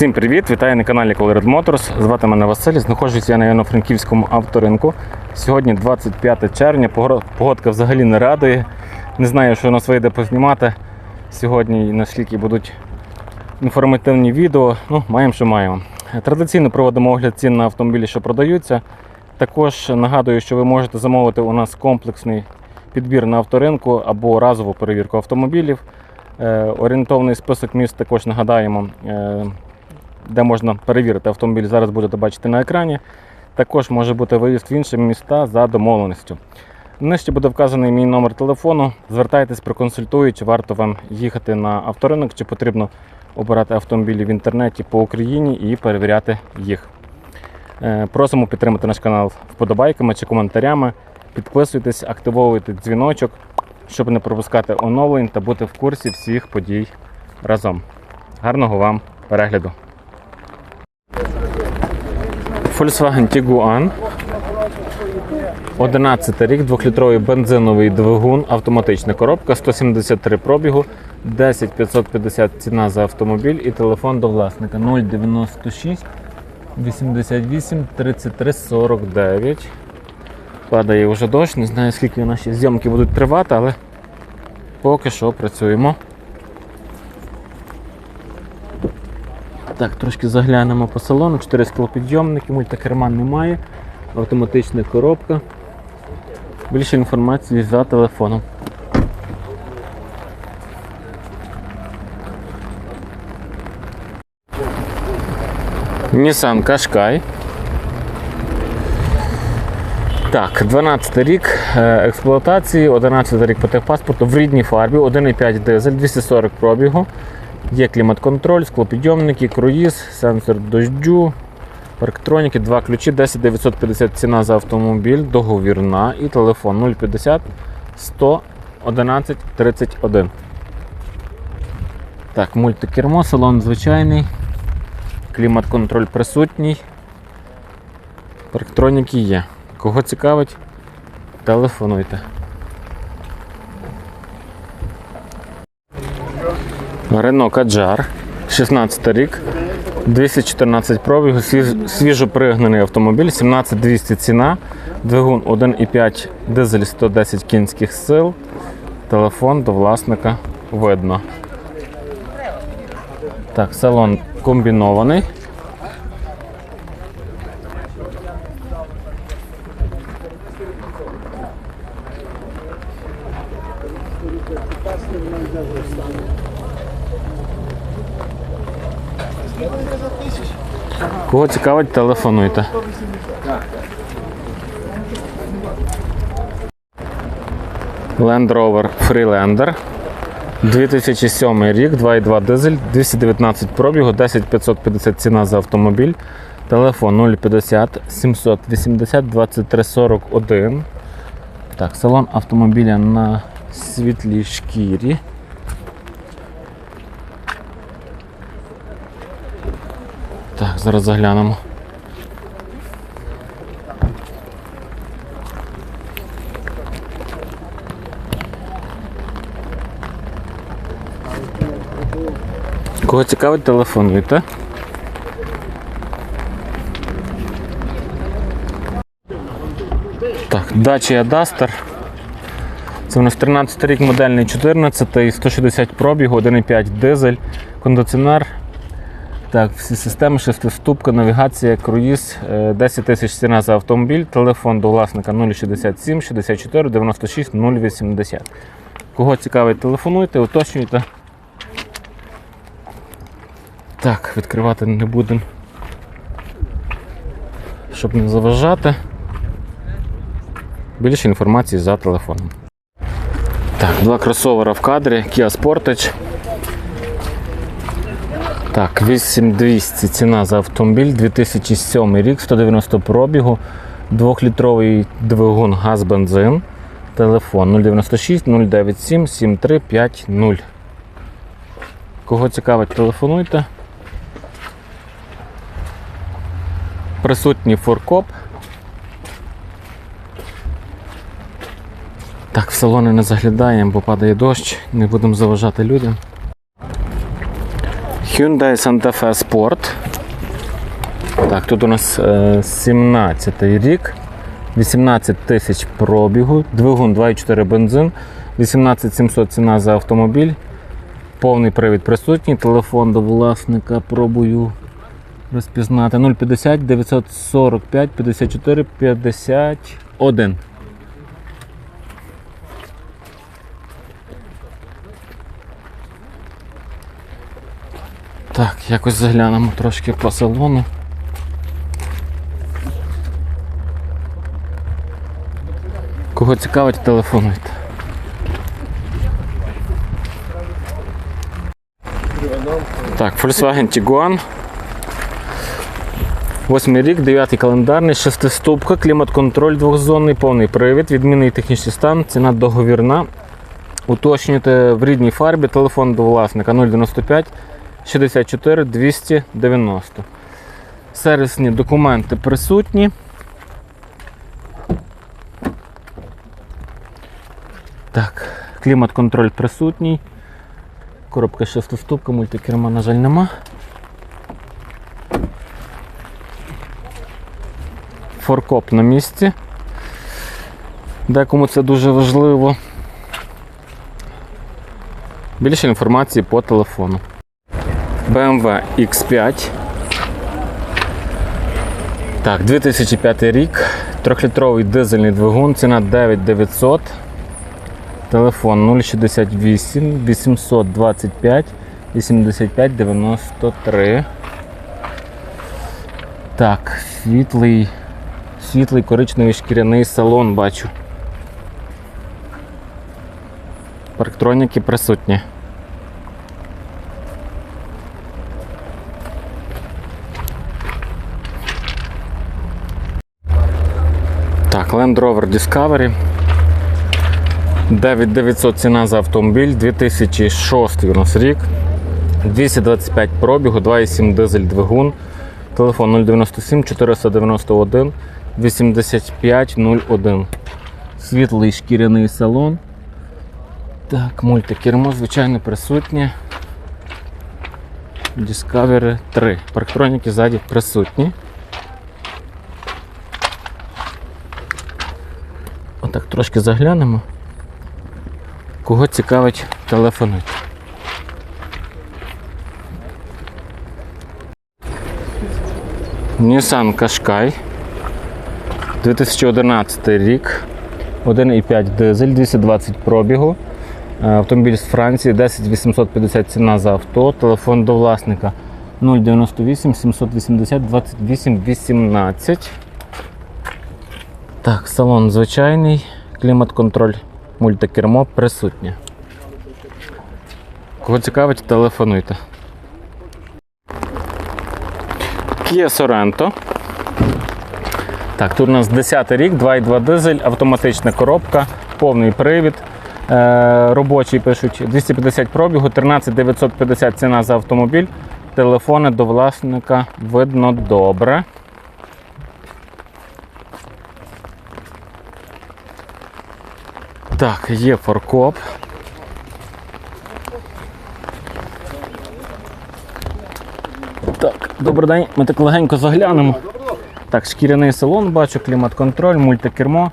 Всім привіт! Вітаю на каналі Colored Motors. Звати мене Василь. Знаходжуся я на Івано-Франківському авторинку. Сьогодні 25 червня. Погодка взагалі не радує. Не знаю, що нас вийде познімати сьогодні наскільки будуть інформативні відео. Ну, маємо, що маємо. Традиційно проводимо огляд цін на автомобілі, що продаються. Також нагадую, що ви можете замовити у нас комплексний підбір на авторинку або разову перевірку автомобілів. Е, Орієнтовний список міст також нагадаємо, е, де можна перевірити автомобіль. Зараз будете бачити на екрані. Також може бути виїзд в інші міста за домовленістю. Нижче буде вказаний мій номер телефону. Звертайтесь, проконсультують, чи варто вам їхати на авторинок, чи потрібно обирати автомобілі в інтернеті по Україні і перевіряти їх. Е, Просимо підтримати наш канал вподобайками чи коментарями. Підписуйтесь, активовуйте дзвіночок, щоб не пропускати оновлень та бути в курсі всіх подій разом. Гарного вам перегляду! Volkswagen Tiguan. 11 рік, 2-літровий бензиновий двигун, автоматична коробка, 173 пробігу, 10 550 ціна за автомобіль і телефон до власника 096 88 33 49. Падає вже дощ, не знаю скільки наші зйомки будуть тривати, але поки що працюємо. Так, трошки заглянемо по салону. 4 склопідйомники, мультикерман немає, автоматична коробка. Більше інформації за телефоном. Nissan Qashqai. Так, 12 рік е, експлуатації, 11 рік по техпаспорту в рідній фарбі, 1,5 дизель, 240 пробігу. Є клімат-контроль, склопідйомники, круїз, сенсор дождю, парктроніки, два ключі, 10 950 ціна за автомобіль, договірна і телефон 050 111 31. Так, мультикермо, салон звичайний, клімат-контроль присутній. Парктроніки є. Кого цікавить, телефонуйте. Рено Каджар, 16 рік, 214 пробігу, свіжопригнаний автомобіль, 17200 ціна, двигун 1,5 дизель 110 кінських сил, телефон до власника видно. Так, салон комбінований. Кого цікавить, телефонуйте. Land Rover Freelander. 2007 рік, 2,2 дизель, 219 пробігу, 10550 ціна за автомобіль. Телефон 050 780 23 41. Так, салон автомобіля на світлій шкірі. Зараз заглянемо. Кого цікавить, телефонуйте. Так, Dacia Duster. Це у нас 13 рік модельний 14, 160 пробігу, 1,5 дизель, кондиціонер. Так, всі системи, шестиступка, навігація, круїз, е, 10 тисяч ціна за автомобіль, телефон до власника 067 64 96 080. Кого цікавить, телефонуйте, уточнюйте. Так, відкривати не будемо, щоб не заважати. Більше інформації за телефоном. Так, два кросовера в кадрі, Kia Sportage. Так, 8200 ціна за автомобіль, 2007 рік, 190 пробігу, 2-літровий двигун газ-бензин, телефон 096 097 7350. Кого цікавить, телефонуйте. Присутній форкоп. Так, в салони не заглядаємо, бо падає дощ, не будемо заважати людям. Hyundai Santa Fe Sport. Так, тут у нас е, 17 рік, 18 тисяч пробігу, двигун 2,4 бензин, 18700 ціна за автомобіль. Повний привід присутній, телефон до власника пробую розпізнати 050 945 54 51. Так, якось заглянемо трошки по салону. Кого цікавить, телефонуйте. Так, Volkswagen Tiguan. Восьмий рік, дев'ятий календарний, шестиступка, клімат-контроль двохзонний, повний привід, відмінний технічний стан, ціна договірна. Уточнюйте в рідній фарбі, телефон до власника 095 64 290. Сервісні документи присутні. Так, клімат-контроль присутній. Коробка шестиступка, мультикерма, на жаль, нема. Форкоп на місці. Декому це дуже важливо. Більше інформації по телефону. BMW X5. Так, 2005 рік. Трьохлітровий дизельний двигун, ціна 9900. Телефон 068 825 85 93. Так, світлий, світлий коричневий шкіряний салон бачу. Парктроніки присутні. Так, Land Rover Discovery. 9900 ціна за автомобіль, 2006 у нас рік, 225 пробігу, 2,7 дизель двигун, телефон 097 491 8501. Світлий шкіряний салон. Так, мультикермо, звичайно, присутнє. Discovery 3. Парктроніки ззаді присутні. Трошки заглянемо. Кого цікавить, телефонуйте. Nissan Qashqai 2011 рік. 1,5 дизель, 220 пробігу. Е, Автомобіль з Франції, 10 850 ціна за авто. Телефон до власника 098 780 28 18. Так, салон звичайний, клімат-контроль, мультикермо присутнє. Кого цікавить, телефонуйте. Kia Sorento. Так, тут у нас 10 рік, 2,2 дизель, автоматична коробка, повний привід. Е, робочий пишуть 250 пробігу, 13 950 ціна за автомобіль. Телефони до власника видно добре. Так, є форкоп. Так, добрий день, ми так легенько заглянемо. Так, шкіряний салон, бачу, клімат-контроль, мультикермо.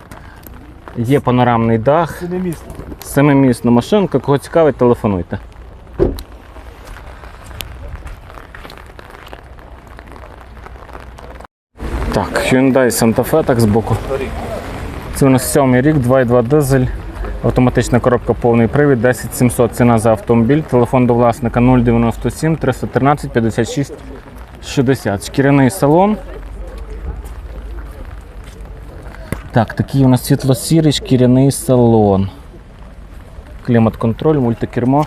Є панорамний дах. Семимісна. Семимісна машинка, кого цікавить, телефонуйте. Так, Hyundai Santa Fe так збоку. Це у нас сьомий рік, 2,2 дизель, автоматична коробка повний привід, 10700 ціна за автомобіль, телефон до власника 097 313 56 60. Шкіряний салон. Так, такий у нас світло-сірий шкіряний салон. Клімат-контроль, мультикермо.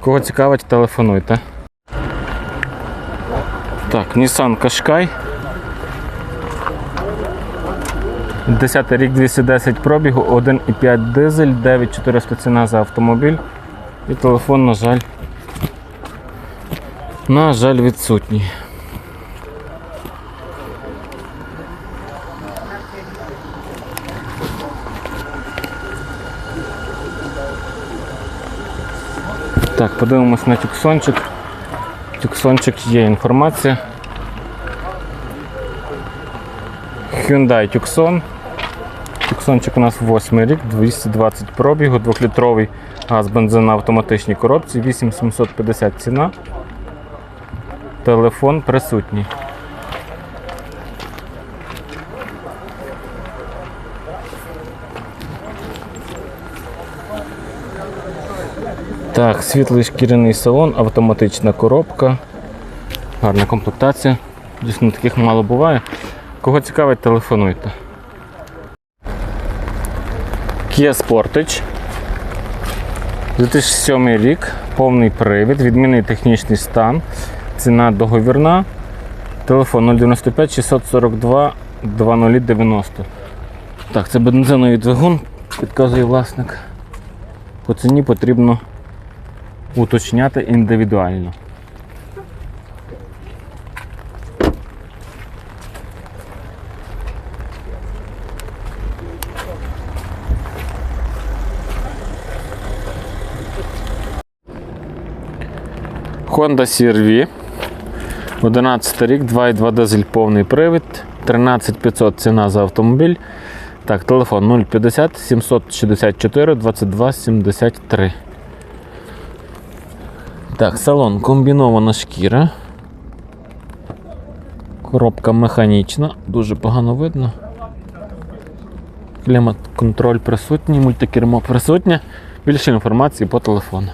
Кого цікавить, телефонуйте. Так, Nissan Qashqai. 10 рік 210 пробігу, 1,5 дизель, 9400 ціна за автомобіль. І телефон, на жаль, на жаль, відсутній. Так, подивимось на тюксончик. Тюксончик є інформація. Hyundai Tucson. Тюксончик у нас 8 рік, 220 пробігу, 2-літровий газ бензин на автоматичній коробці, 8750 ціна. Телефон присутній. Так, світлий шкіряний салон, автоматична коробка. Гарна комплектація. Дійсно, таких мало буває. Кого цікавить, телефонуйте. Kia Sportage. 2007 рік, повний привід, відмінний технічний стан, ціна договірна. Телефон 095 642 2090. Так, це бензиновий двигун, підказує власник. По ціні потрібно уточняти індивідуально. Honda CR-V. 11 рік, 2,2 дизель повний привід, 13500 ціна за автомобіль. Так, телефон 050 764 22 73. Так, салон комбінована шкіра. Коробка механічна, дуже погано видно. Клімат контроль присутній, мультикермо присутнє. Більше інформації по телефону.